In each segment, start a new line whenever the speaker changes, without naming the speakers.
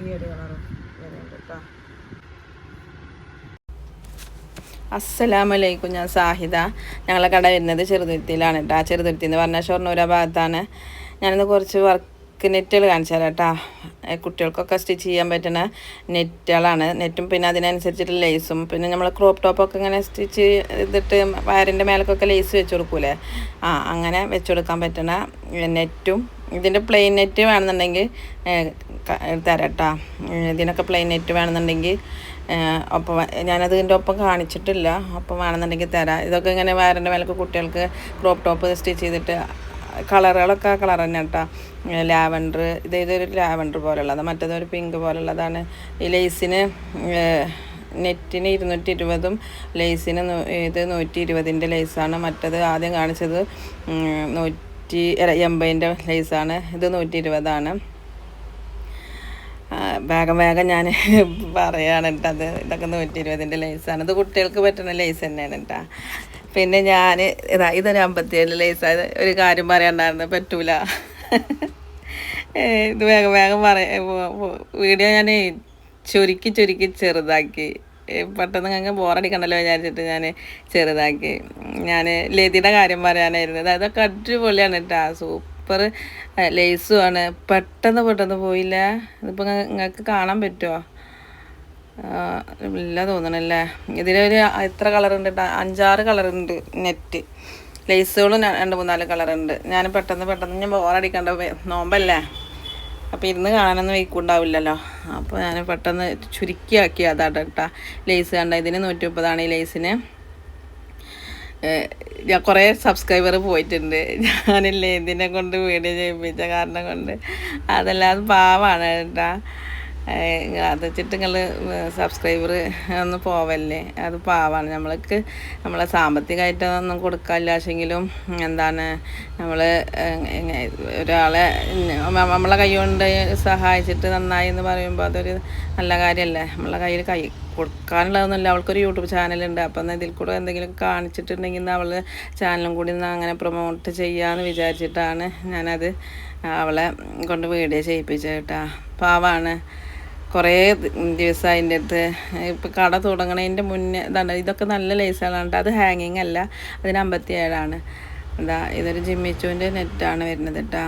ഈ ഒരു കളറും വരുന്നുണ്ട് കേട്ടോ അസ്സലാമലൈക്കും ഞാൻ സാഹിദ. ഞങ്ങളെ കട വരുന്നത് ചെറുതുരുത്തിയിലാണ് കേട്ടോ ആ ചെറുതുരുത്തി എന്ന് പറഞ്ഞാൽ ഷൊർണൂര ഭാഗത്താണ്. ഞാനിന്ന് കുറച്ച് വർക്ക് നെറ്റുകൾ കാണിച്ചു തരാം കേട്ടോ കുട്ടികൾക്കൊക്കെ സ്റ്റിച്ച് ചെയ്യാൻ പറ്റുന്ന നെറ്റുകളാണ്. നെറ്റും പിന്നെ അതിനനുസരിച്ചിട്ട് ലേസും. പിന്നെ നമ്മൾ ക്രോപ്പ് ടോപ്പൊക്കെ ഇങ്ങനെ സ്റ്റിച്ച് ചെയ്തിട്ട് വയറിന്റെ മേലക്കൊക്കെ ലേസ് വെച്ച് കൊടുക്കൂലേ? ആ അങ്ങനെ വെച്ച് കൊടുക്കാൻ പറ്റുന്ന നെറ്റും. ഇതിന്റെ പ്ലെയിൻ നെറ്റ് വേണമെന്നുണ്ടെങ്കിൽ ഏ, ക- തരാം കേട്ടോ ഇതിനൊക്കെ പ്ലെയിൻ നെറ്റ് വേണമെന്നുണ്ടെങ്കിൽ ഒപ്പം ഞാനത് ഇതിന്റെ ഒപ്പം കാണിച്ചിട്ടില്ല. ഒപ്പം വേണമെന്നുണ്ടെങ്കിൽ തരാം. ഇതൊക്കെ ഇങ്ങനെ വയറിന്റെ മേലൊക്കെ കുട്ടികൾക്ക് ക്രോപ്പ് ടോപ്പ് സ്റ്റിച്ച് ചെയ്തിട്ട് കളറുകളൊക്കെ ആ കളർ തന്നെ കേട്ടോ ലാവൻഡർ ഇത് ഇതൊരു ലാവൻഡർ പോലുള്ളത് മറ്റേതൊരു പിങ്ക് പോലുള്ളതാണ് ഈ ലേസിന് നെറ്റിന് ഇരുന്നൂറ്റി ഇരുപതും ലേസിന് ഇത് നൂറ്റി ഇരുപതിന്റെ ലേസാണ് മറ്റത് ആദ്യം കാണിച്ചത് നൂറ്റി എൺപതിന്റെ ലേസാണ് ഇത് നൂറ്റി ഇരുപതാണ് വേഗം വേഗം ഞാൻ പറയാണ് കേട്ടോ അത് ഇതൊക്കെ നൂറ്റി ഇരുപതിന്റെ ലേസാണ്. ഇത് കുട്ടികൾക്ക് പറ്റുന്ന ലേസ് തന്നെയാണ് കേട്ടോ പിന്നെ ഞാൻ ഇതാ ഇതൊരു അമ്പത്തിയേഴ് ലേസ്. അത് ഒരു കാര്യം പറയണ്ടായിരുന്നു പറ്റൂല. ഇത് വേഗം വേഗം പറയ വീഡിയോ ഞാൻ ചുരുക്കി ചുരുക്കി ചെറുതാക്കി. പെട്ടെന്ന് ഞങ്ങൾക്ക് ബോറടിക്കണ്ടല്ലോ വിചാരിച്ചിട്ട് ഞാൻ ചെറുതാക്കി. ഞാൻ ലതിയുടെ കാര്യം പറയാനായിരുന്നു. അതായത് അടിപൊളിയാണ് കേട്ടോ സൂപ്പർ ലേസുമാണ് പെട്ടെന്ന് പെട്ടെന്ന് പോയില്ല. ഇതിപ്പോൾ നിങ്ങൾക്ക് കാണാൻ പറ്റുമോ ഇല്ല തോന്നണല്ലേ. ഇതിലൊരു എത്ര കളറുണ്ട്? അഞ്ചാറ് കളറുണ്ട് നെറ്റ്. ലേസുകളും രണ്ട് മൂന്നാൽ കളറുണ്ട്. ഞാൻ പെട്ടെന്ന് പെട്ടെന്ന് ഞാൻ ബോറടിക്കേണ്ട നോമ്പല്ലേ? അപ്പോൾ ഇരുന്ന് കാണാനൊന്നും വയ്ക്കുണ്ടാവില്ലല്ലോ അപ്പോൾ ഞാൻ പെട്ടെന്ന് ചുരുക്കിയാക്കി അതാട്ടാ ലേസ് കണ്ട? ഇതിന് നൂറ്റി മുപ്പതാണ് ഈ ലേസിന് ഞാൻ കുറേ സബ്സ്ക്രൈബർ പോയിട്ടുണ്ട്. ഞാനില്ലേ ഇതിനെ കൊണ്ട് വീഡിയോ ചെയ്യിപ്പിച്ച കാരണം കൊണ്ട്. അതെല്ലാം പാവമാണ് കേട്ടാ. അത് വെച്ചിട്ട് നിങ്ങൾ സബ്സ്ക്രൈബർ ഒന്ന് പോവല്ലേ? അത് പാവാണ്. നമ്മൾക്ക് നമ്മളെ സാമ്പത്തികമായിട്ടൊന്നും കൊടുക്കാനില്ല പക്ഷെങ്കിലും എന്താണ് നമ്മൾ ഒരാളെ നമ്മ- നമ്മളെ കൈ കൊണ്ട് സഹായിച്ചിട്ട് നന്നായി എന്ന് പറയുമ്പോൾ അതൊരു നല്ല കാര്യമല്ലേ നമ്മളെ കയ്യിൽ കൈ കൊടുക്കാനുള്ളതൊന്നുമില്ല. അവൾക്കൊരു യൂട്യൂബ് ചാനലുണ്ട്. അപ്പം എന്നാൽ ഇതിൽ കൂടെ എന്തെങ്കിലും കാണിച്ചിട്ടുണ്ടെങ്കിൽ അവൾ ചാനലും കൂടി അങ്ങനെ പ്രൊമോട്ട് ചെയ്യാമെന്ന് വിചാരിച്ചിട്ടാണ് ഞാനത് അവളെ കൊണ്ട് വീഡിയോ ചെയ്യിപ്പിച്ചേട്ടാ പാവാണ്. കുറേ ദിവസമായി അതിന്റെ അടുത്ത് ഇപ്പോൾ കട തുടങ്ങണതിന്റെ മുന്നേ ഇതാണ് ഇതൊക്കെ നല്ല ലേസുകളാണ് അത് ഹാങ്ങിങ് അല്ല അതിന് അമ്പത്തി ഏഴാണ് എന്താ ഇതൊരു ജിമ്മിച്ചുവിന്റെ നെറ്റാണ് വരുന്നത് കേട്ടോ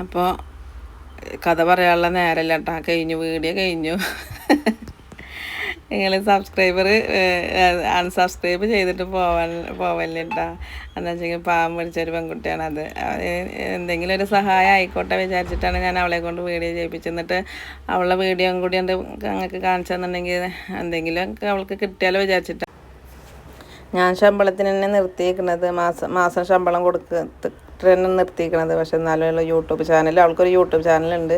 അപ്പോൾ കഥ പറയാനുള്ള നേരമല്ല കേട്ടോ കഴിഞ്ഞു വീഡിയോ കഴിഞ്ഞു. നിങ്ങൾ സബ്സ്ക്രൈബർ അൺസബ്സ്ക്രൈബ് ചെയ്തിട്ട് പോവാൻ പോവല്ലേ കേട്ടോ എന്താ വെച്ചെങ്കിൽ പാവം പിടിച്ചൊരു പെൺകുട്ടിയാണ് അത് എന്തെങ്കിലും ഒരു സഹായം ആയിക്കോട്ടെ വിചാരിച്ചിട്ടാണ് ഞാൻ അവളെ കൊണ്ട് വീഡിയോ ചെയ്യിപ്പിച്ചത്. എന്നിട്ട് അവളുടെ വീഡിയോ കൂടി ഉണ്ട് ഞങ്ങൾക്ക് കാണിച്ചെന്നുണ്ടെങ്കിൽ എന്തെങ്കിലും അവൾക്ക് കിട്ടിയാലോ വിചാരിച്ചിട്ട്. ഞാൻ ശമ്പളത്തിന് തന്നെ നിർത്തിയിരിക്കുന്നത് മാസം മാസം ശമ്പളം കൊടുത്തിട്ട് തന്നെ നിർത്തിയിരിക്കണത് പക്ഷെ എന്നാലും യൂട്യൂബ് ചാനൽ അവൾക്കൊരു യൂട്യൂബ് ചാനലുണ്ട്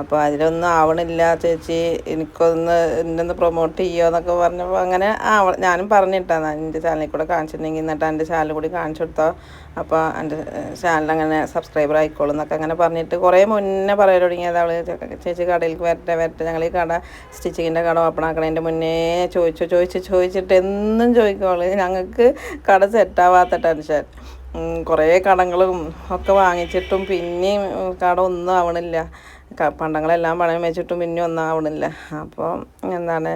അപ്പോൾ അതിലൊന്നും ആവണില്ല ചേച്ചി എനിക്കൊന്ന് എന്നെ ഒന്ന് പ്രൊമോട്ട് ചെയ്യുമോ എന്നൊക്കെ പറഞ്ഞപ്പോൾ അങ്ങനെ ആവ ഞാനും പറഞ്ഞിട്ടാണ് എന്റെ ചാനലിൽ കൂടെ കാണിച്ചിട്ടുണ്ടെങ്കിൽ എന്നിട്ട് എന്റെ ചാനൽ കൂടി കാണിച്ചു കൊടുത്തോ. അപ്പോൾ എന്റെ ചാനൽ അങ്ങനെ സബ്സ്ക്രൈബർ ആയിക്കോളും എന്നൊക്കെ അങ്ങനെ പറഞ്ഞിട്ട് കുറേ മുന്നേ പറയാൻ തുടങ്ങിയത് അവൾ ചേച്ചി കടയിലേക്ക് വരട്ടെ വരട്ടെ. ഞങ്ങൾ ഈ കട സ്റ്റിച്ചിങ്ങിന്റെ കട ഓപ്പൺ ആക്കണതിന്റെ മുന്നേ ചോദിച്ചു ചോദിച്ച് ചോദിച്ചിട്ട് എന്നും ചോദിക്കുള്ളൂ ഞങ്ങൾക്ക് കട സെറ്റാവാത്ത ടെൻഷൻ കുറേ കടങ്ങളും ഒക്കെ വാങ്ങിച്ചിട്ടും പിന്നെയും കട ഒന്നും ആവണില്ല. പണ്ടങ്ങളെല്ലാം പണയം വെച്ചിട്ടും പിന്നെ ഒന്നും ആവണില്ല അപ്പോൾ എന്താണ്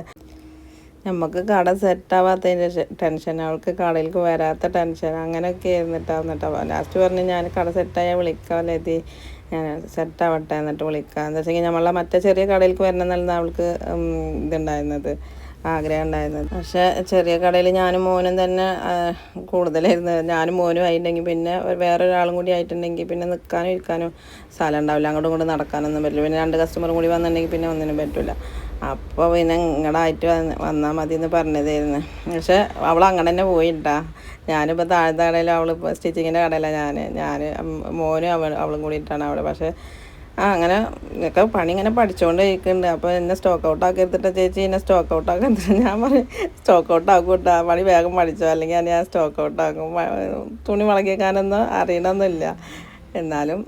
നമുക്ക് കട സെറ്റാവാത്തതിന്റെ ടെൻഷൻ അവൾക്ക് കടയിലേക്ക് വരാത്ത ടെൻഷൻ അങ്ങനെയൊക്കെ ഇരുന്നിട്ടാവും എന്നിട്ടാവും ലാസ്റ്റ് പറഞ്ഞ് ഞാൻ കട സെറ്റായാൽ വിളിക്കാം ഞാൻ സെറ്റാവട്ടെ എന്നിട്ട് വിളിക്കാം. എന്താ വെച്ചെങ്കിൽ നമ്മളെ മറ്റേ ചെറിയ കടയിലേക്ക് വരണം എന്നായിരുന്നു അവൾക്ക് ഇതുണ്ടായിരുന്നത്. ആഗ്രഹം ഉണ്ടായിരുന്നത് പക്ഷേ ചെറിയ കടയിൽ ഞാനും മോനും തന്നെ കൂടുതലായിരുന്നു. ഞാനും മോനും ആയിട്ടുണ്ടെങ്കിൽ പിന്നെ വേറെ ഒരാളും കൂടി ആയിട്ടുണ്ടെങ്കിൽ പിന്നെ നിൽക്കാനും ഇരിക്കാനും സ്ഥലം ഉണ്ടാവില്ല. അങ്ങോട്ടും ഇങ്ങോട്ടും നടക്കാനൊന്നും പറ്റില്ല. പിന്നെ രണ്ട് കസ്റ്റമർ കൂടി വന്നിട്ടുണ്ടെങ്കിൽ പിന്നെ ഒന്നിനും പറ്റില്ല അപ്പോൾ പിന്നെ ഇങ്ങടായിട്ട് വന്ന് വന്നാൽ മതി എന്ന് പറഞ്ഞതായിരുന്നു. പക്ഷെ അവൾ അങ്ങനെ തന്നെ പോയിട്ടാ. ഞാനിപ്പോൾ താഴത്തെ കടയിൽ അവൾ സ്റ്റിച്ചിങ്ങിന്റെ കടയിലാണ്. ഞാൻ ഞാൻ മോനും അവൾ അവളും കൂടിയിട്ടാണ് അവിടെ. പക്ഷേ ആ അങ്ങനെ ഒക്കെ പണി ഇങ്ങനെ പഠിച്ചുകൊണ്ട് ഇരിക്കുന്നുണ്ട് അപ്പോൾ എന്നെ സ്റ്റോക്ക് ഔട്ട് ആക്കി ചേച്ചി എന്നെ സ്റ്റോക്ക് ഔട്ട് ആക്കി ഞാൻ പറയും സ്റ്റോക്ക് ഔട്ട് ആക്കും കേട്ടോ ആ പണി വേഗം പഠിച്ചോ. അല്ലെങ്കിൽ ഞാൻ സ്റ്റോക്ക് ഔട്ട് ആക്കും. തുണി മുളകിക്കാനൊന്നും അറിയണമെന്നില്ല എന്നാലും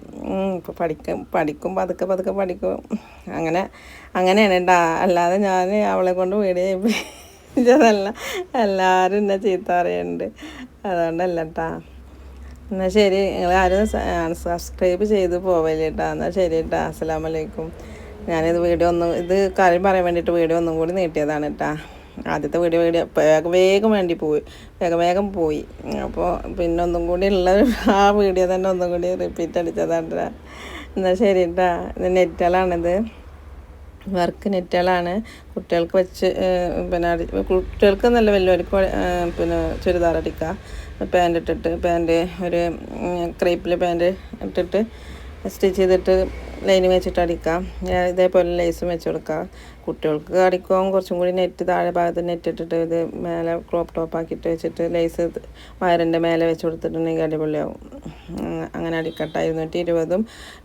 ഇപ്പോൾ പഠിക്കും പഠിക്കും പതുക്കെ പതുക്കെ പഠിക്കും. അങ്ങനെ അങ്ങനെയാണ് കേട്ടോ അല്ലാതെ ഞാൻ അവളെ കൊണ്ട് വീഡിയോ ചെയ്യിപ്പിച്ചതല്ല. എല്ലാവരും എന്നെ ചീത്ത അറിയുന്നുണ്ട് അതുകൊണ്ടല്ല കേട്ടാ എന്നാൽ ശരി. നിങ്ങൾ ആരും സബ്സ്ക്രൈബ് ചെയ്ത് പോവല്ലേട്ടാ എന്നാൽ ശരി കേട്ടോ അസ്സലാമലൈക്കും. ഞാനിത് വീഡിയോ ഒന്നും ഇത് കാര്യം പറയാൻ വേണ്ടിയിട്ട് വീഡിയോ ഒന്നും കൂടി നീട്ടിയതാണ് കേട്ടാ ആദ്യത്തെ വീഡിയോ വീഡിയോ വേഗം വേഗം വേണ്ടി പോയി. വേഗം വേഗം പോയി. അപ്പോൾ പിന്നെ ഒന്നും കൂടി ഉള്ള ആ വീഡിയോ തന്നെ ഒന്നും കൂടി റിപ്പീറ്റ് അടിച്ചതാണ് എന്നാൽ ശരി കേട്ടാ ഇത് നെറ്റുകളാണിത് വർക്ക് നെറ്റുകളാണ് കുട്ടികൾക്ക് വെച്ച് പിന്നെ കുട്ടികൾക്ക് നല്ല വലിയവർക്ക് പിന്നെ ചുരിദാർ അടിക്കുക പാന്റ് ഇട്ടിട്ട് പാന്റ് ഒരു ക്രീപ്പിൽ പാന്റ് ഇട്ടിട്ട് സ്റ്റിച്ച് ചെയ്തിട്ട് ലൈനിങ് വെച്ചിട്ട് അടിക്കാം. ഇതേപോലെ ലേസും വെച്ച് കൊടുക്കാം. കുട്ടികൾക്ക് അടിക്കുമ്പോൾ കുറച്ചും കൂടി നെറ്റ് താഴെ ഭാഗത്ത് നെറ്റ് ഇട്ടിട്ട് ഇത് മേലെ ക്രോപ്പ് ടോപ്പ് ആക്കിയിട്ട് വെച്ചിട്ട് ലേസ് വയറിന്റെ മേലെ വെച്ച് കൊടുത്തിട്ടുണ്ടെങ്കിൽ അടിപൊളിയാവും. അങ്ങനെ അടിക്കട്ട. ഇരുന്നൂറ്റി ഇരുപതും.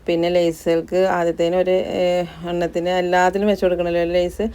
പിന്നെ ലേസുകൾക്ക് ആദ്യത്തേന് ഒരു എണ്ണത്തിന് എല്ലാത്തിനും വെച്ച് കൊടുക്കണമല്ലോ. ലേസ്